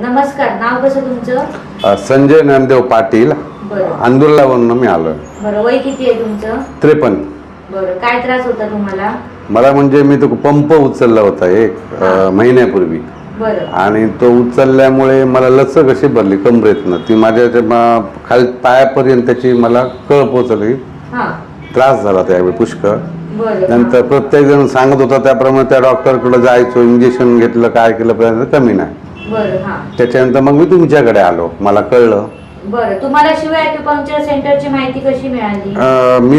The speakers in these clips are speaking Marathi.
नमस्कार नाव कसं तुमचं? अ, संजय ज्ञानदेव पाटील. बरं. अंदुरलावरून मी आलो बरं वय किती आहे तुमचं? त्रेपन्न. बरं काय त्रास होता तुम्हाला? मला म्हणजे मी तो पंप उचलला होता एक अ, महिन्यापूर्वी. बरं. आणि तो उचलल्यामुळे मला लचक अशी भरली कमरेतनं. ती माझ्या त्या मा- खाली पायापर्यंत त्याची मला कळ पोचली हां. त्रास झाला त्यावेळी पुष्कळ. बरं. नंतर प्रत्येक जण सांगत होता त्याप्रमाणे त्या डॉक्टरकडे जायचो इंजेक्शन घेतलं काय केलं पर्यंत कमी नाही. बरं हां. त्याच्यानंतर मग मी तुमच्याकडे आलो. मला कळलं. बरं तुम्हाला शिवाय ॲक्युपंक्चर सेंटरची माहिती कशी मिळाली? अ, मी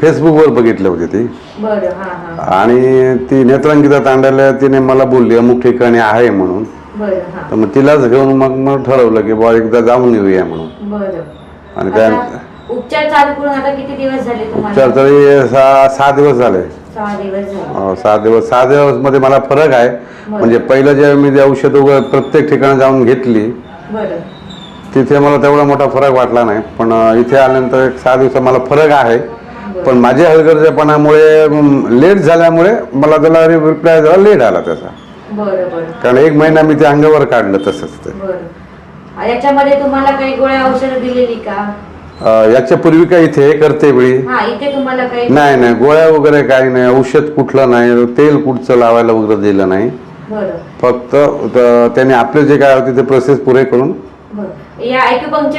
फेसबुकवर बघितलं होते ती. बरं हां हां. आणि ती नेत्रांकिता तांड्याला तिने मला बोलली अमुक ठिकाणी आहे म्हणून. बरं हां. तर मग तिलाच घेऊन मग मग ठरवलं की बुवा एकदा जाऊन येऊया म्हणून. बरं. आणि त्या आता उपचार चालू करून आता किती दिवस झाले तुम्हाला? तर तरी सहा सहा दिवस झाले. सहा दिवस झाले. अं, सहा दिवस. सहा दिवसमध्ये मला फरक आहे. म्हणजे पहिलं जे मी जे औषध वगैरे प्रत्येक ठिकाणी जाऊन घेतली बरं. तिथे मला तेवढा मोठा फरक वाटला नाही. पण अं, इथे आल्यानंतर एक सहा दिवसात मला फरक आहे. पण माझ्या हलगर्जेपणामुळे लेट झाल्यामुळे मला त्याला रिप्लाय जरा लेट आला त्याचा. बरं बरं. कारण एक महिना मी ते अंगावर काढलं तसंच ते. बरं. याच्यामध्ये तुम्हाला काही गोळ्या औषधं दिलेली का? याच्या पूर्वी काय इथे करते वेळी हा इथे तुम्हाला काही नाही नाही गोळ्या वगैरे काही नाही औषध कुठलं नाही तेल कुठचं लावायला वगैरे दिलं नाही. बरं. फक्त त- त्याने आपले जे काय होते ते प्रोसेस पुरे करून. बरं. या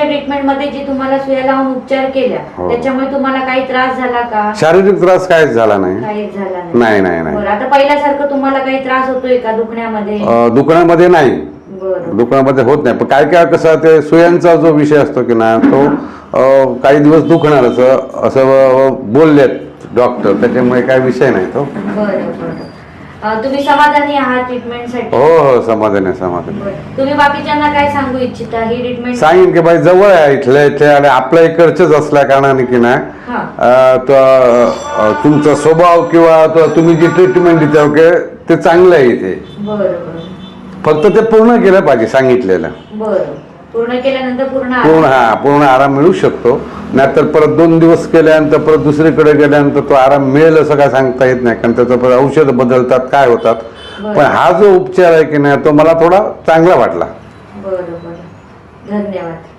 ट्रीटमेंटमध्ये जे तुम्हाला सुया लावून उपचार केल्या हो. त्याच्यामुळे तुम्हाला काही त्रास झाला का? शारीरिक त्रास काहीच झाला नाही. काहीच झाला नाही. नाही नाही नाही. बरं आता पहिल्यासारखं तुम्हाला काही त्रास होतोय का दुखण्यामध्ये? अं, दुकानामध्ये नाही. दुकानामध्ये होत नाही. पण काय काय कसं ते सुयांचा जो विषय असतो की ना तो काही दिवस दुखणार असं असं बोललेत डॉक्टर. त्याच्यामुळे काय विषय नाही तो. तुम्ही समाधानी आहात ट्रीटमेंटसाठी हो हो समाधान समाधान तुम्ही बाकीच्यांना काय सांगू इच्छिता? ही ट्रीटमेंट सांगेन की बाई जवळ आहे इथल्या इथे आणि आपल्या इकडचंच असल्या कारणाने की नाही हा. तुमचा स्वभाव किंवा तुम्ही जी ट्रीटमेंट देता ओके ते चांगलं आहे इथे. बरं बरं. फक्त ते पूर्ण केलं पाहिजे सांगितलेलं. बरं. पूर्ण केल्यानंतर पूर्ण पूर्ण आराम. हा पूर्ण आराम मिळू शकतो. नाहीतर परत दोन दिवस केल्यानंतर परत दुसरीकडे गेल्यानंतर तो आराम मिळेल असं काय सांगता येत नाही कारण त्याचं परत औषध बदलतात काय होतात. बरं. पण हा जो उपचार आहे की नाही तो मला थोडा चांगला वाटला. बरं बरं. धन्यवाद.